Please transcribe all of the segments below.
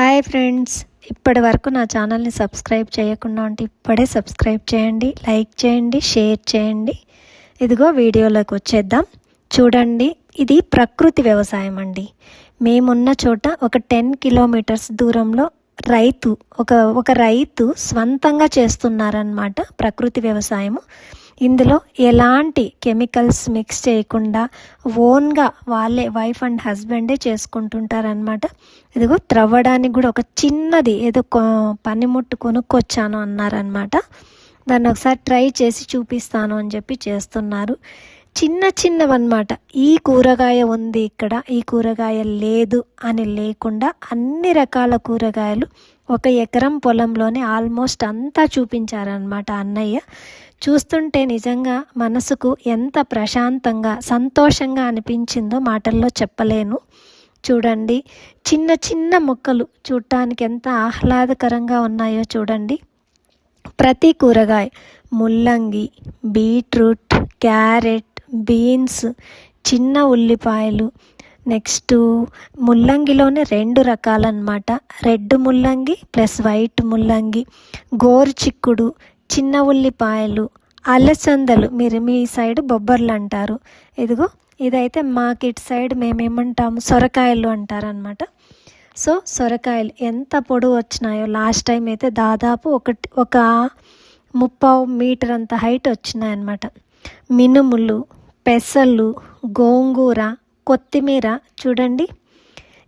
Hi friends. ఇప్పటి వరకు నా ఛానల్ని సబ్స్క్రైబ్ చేయకుండా ఉంటే ఇప్పుడే సబ్స్క్రైబ్ చేయండి లైక్ చేయండి షేర్ చేయండి. ఇదిగో వీడియోలోకి వచ్చేద్దాం. చూడండి ఇది ప్రకృతి వ్యవసాయం అండి. మేమున్న చోట ఒక టెన్ కిలోమీటర్స్ దూరంలో రైతు ఒక ఒక రైతు స్వంతంగా చేస్తున్నారనమాట ప్రకృతి వ్యవసాయము. ఇందులో ఎలాంటి కెమికల్స్ మిక్స్ చేయకుండా ఓన్గా వాళ్ళే వైఫ్ అండ్ హస్బెండే చేసుకుంటుంటారనమాట ఇదిగో త్రవ్వడానికి కూడా ఒక చిన్నది ఏదో కొ- పనిముట్టు కొనుక్కొచ్చాను అన్నారనమాట దాన్ని ఒకసారి ట్రై చేసి చూపిస్తాను అని చెప్పి చేస్తున్నారు. చిన్న చిన్నవన్నమాట. ఈ కూరగాయ ఉంది ఇక్కడ ఈ కూరగాయ లేదు అని లేకుండా అన్ని రకాల కూరగాయలు ఒక ఎకరం పొలంలోనే ఆల్మోస్ట్ అంతా చూపించారనమాట అన్నయ్య. చూస్తుంటే నిజంగా మనసుకు ఎంత ప్రశాంతంగా సంతోషంగా అనిపించిందో మాటల్లో చెప్పలేను. చూడండి చిన్న చిన్న మొక్కలు చూడటానికి ఎంత ఆహ్లాదకరంగా ఉన్నాయో చూడండి. ప్రతి కూరగాయ ముల్లంగి బీట్రూట్ క్యారెట్ బీన్స్ చిన్న ఉల్లిపాయలు నెక్స్ట్ ముల్లంగిలోనే రెండు రకాలన్నమాట. రెడ్ ముల్లంగి ప్లస్ వైట్ ముల్లంగి గోరు చిక్కుడు చిన్న ఉల్లిపాయలు అలసందలు. మీరు మీ సైడ్ బొబ్బర్లు అంటారు. ఇదిగో ఇదైతే మాకు ఇటు సైడ్ మేమేమంటాము? సొరకాయలు అంటారనమాట సో సొరకాయలు ఎంత పొడవు వచ్చినాయో లాస్ట్ టైం అయితే దాదాపు ఒకటి ఒక ముప్పావు మీటర్ అంత హైట్ వచ్చినాయన్నమాట. మినుములు పెసలు గోంగూర కొత్తిమీర చూడండి.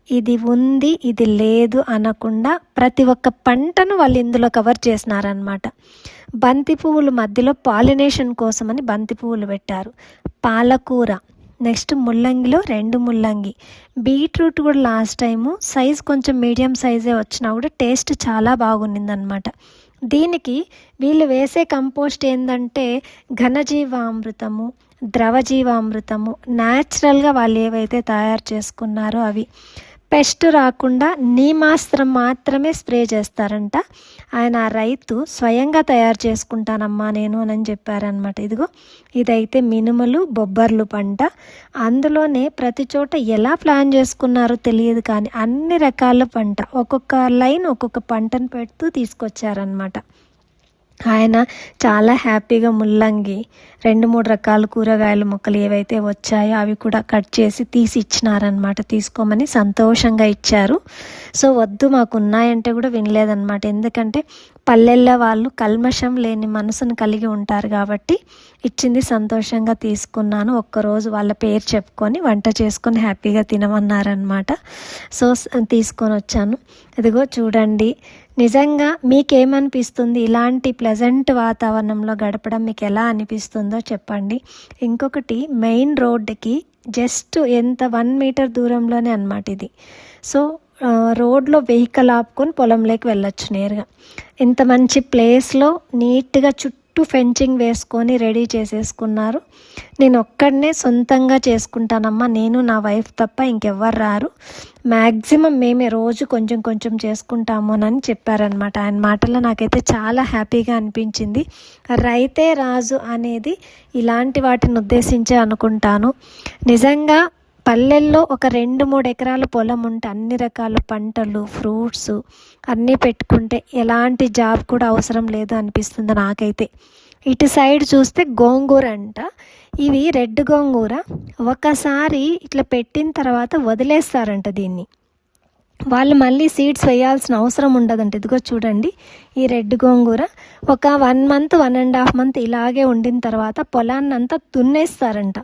ఇది ఉంది ఇది లేదు అనకుండా ప్రతి ఒక్క పంటను వాళ్ళు ఇందులో కవర్ చేసినారనమాట బంతి పువ్వులు మధ్యలో పాలినేషన్ కోసమని బంతి పువ్వులు పెట్టారు. పాలకూర నెక్స్ట్ ముల్లంగిలో రెండు ముల్లంగి. బీట్రూట్ కూడా లాస్ట్ టైము సైజ్ కొంచెం మీడియం సైజే వచ్చినా కూడా టేస్ట్ చాలా బాగుండిందనమాట దీనికి వీళ్ళు వేసే కంపోస్ట్ ఏంటంటే ఘనజీవామృతము ద్రవజీవామృతము. న్యాచురల్గా వాళ్ళు ఏవైతే తయారు చేసుకున్నారో అవి. పెస్ట్ రాకుండా నీమాస్త్రం మాత్రమే స్ప్రే చేస్తారంట. ఆయన ఆ రైతు స్వయంగా తయారు చేసుకుంటానమ్మా నేను అని చెప్పారనమాట ఇదిగో ఇదైతే మినుములు బొబ్బర్లు పంట. అందులోనే ప్రతి చోట ఎలా ప్లాన్ చేసుకున్నారో తెలియదు కానీ అన్ని రకాల పంట. ఒక్కొక్క లైన్ ఒక్కొక్క పంటను పెడుతూ తీసుకొచ్చారనమాట ఆయన చాలా హ్యాపీగా ముల్లంగి రెండు మూడు రకాల కూరగాయల మొక్కలు ఏవైతే వచ్చాయో అవి కూడా కట్ చేసి తీసి ఇచ్చినారనమాట తీసుకోమని సంతోషంగా ఇచ్చారు. సో వద్దు మాకు ఉన్నాయంటే కూడా వినలేదన్నమాట. ఎందుకంటే పల్లెల్లో వాళ్ళు కల్మషం లేని మనసును కలిగి ఉంటారు కాబట్టి ఇచ్చింది సంతోషంగా తీసుకున్నాను. ఒక్కరోజు వాళ్ళ పేరు చెప్పుకొని వంట చేసుకొని హ్యాపీగా తినమన్నారనమాట సో తీసుకొని వచ్చాను. ఇదిగో చూడండి. నిజంగా మీకేమనిపిస్తుంది? ఇలాంటి ప్లెజెంట్ వాతావరణంలో గడపడం మీకు ఎలా అనిపిస్తుందో చెప్పండి. ఇంకొకటి మెయిన్ రోడ్డుకి జస్ట్ ఎంత వన్ మీటర్ దూరంలోనే అనమాట ఇది. సో రోడ్లో వెహికల్ ఆపుకొని పొలంలోకి వెళ్ళొచ్చు నేరుగా. ఇంత మంచి ప్లేస్లో నీట్గా చుట్టూ ఫెంచింగ్ వేసుకొని రెడీ చేసేసుకున్నారు. నేను ఒక్కడనే సొంతంగా చేసుకుంటానమ్మా నేను నా వైఫ్ తప్ప ఇంకెవ్వరు రారు. మ్యాక్సిమం మేమే రోజు కొంచెం కొంచెం చేసుకుంటాము అని చెప్పారనమాట ఆయన మాటల్లో నాకైతే చాలా హ్యాపీగా అనిపించింది. రైతే రాజు అనేది ఇలాంటి వాటిని ఉద్దేశించే అనుకుంటాను. నిజంగా పల్లెల్లో ఒక రెండు మూడు ఎకరాల పొలం ఉంటే అన్ని రకాల పంటలు ఫ్రూట్స్ అన్నీ పెట్టుకుంటే ఎలాంటి జాబ్ కూడా అవసరం లేదు అనిపిస్తుంది నాకైతే. ఇటు సైడ్ చూస్తే గోంగూర అంట. ఇవి రెడ్ గోంగూర. ఒకసారి ఇట్లా పెట్టిన తర్వాత వదిలేస్తారంట దీన్ని. వాళ్ళు మళ్ళీ సీడ్స్ వేయాల్సిన అవసరం ఉండదంట. ఇదిగో చూడండి ఈ రెడ్ గోంగూర. ఒక one month one and half month ఇలాగే ఉండిన తర్వాత పొలాన్ని అంతా దున్నేస్తారంట.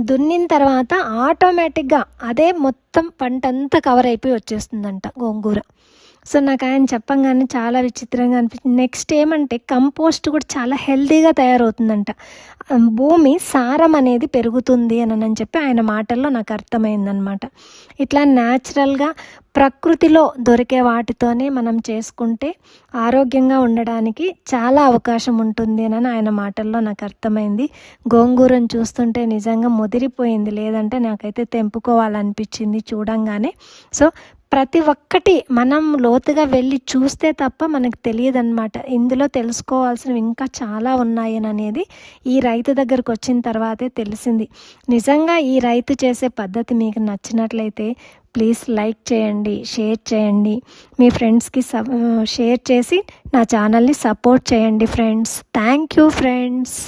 దున్నిన తర్వాత ఆటోమేటిక్గా అదే మొత్తం పంట అంతా కవర్ అయిపోయి వచ్చేస్తుందంట గోంగూర. సో నాకు ఆయన చెప్పంగానే చాలా విచిత్రంగా అనిపించింది. నెక్స్ట్ ఏమంటే కంపోస్ట్ కూడా చాలా హెల్తీగా తయారవుతుందంట. భూమి సారం అనేది పెరుగుతుంది అని అని చెప్పి ఆయన మాటల్లో నాకు అర్థమైందనమాట ఇట్లా న్యాచురల్గా ప్రకృతిలో దొరికే వాటితోనే మనం చేసుకుంటే ఆరోగ్యంగా ఉండడానికి చాలా అవకాశం ఉంటుంది అని ఆయన మాటల్లో నాకు అర్థమైంది. గోంగూరను చూస్తుంటే నిజంగా ముదిరిపోయింది. లేదంటే నాకైతే తెంపుకోవాలనిపించింది చూడంగానే. సో ప్రతి ఒక్కటి మనం లోతుగా వెళ్ళి చూస్తే తప్ప మనకు తెలియదు అనమాట ఇందులో తెలుసుకోవాల్సినవి ఇంకా చాలా ఉన్నాయని అనేది ఈ రైతు దగ్గరకు వచ్చిన తర్వాతే తెలిసింది. నిజంగా ఈ రైతు చేసే పద్ధతి మీకు నచ్చినట్లయితే ప్లీజ్ లైక్ చేయండి షేర్ చేయండి. మీ ఫ్రెండ్స్కి షేర్ చేసి నా ఛానల్ని సపోర్ట్ చేయండి ఫ్రెండ్స్. Thank you friends.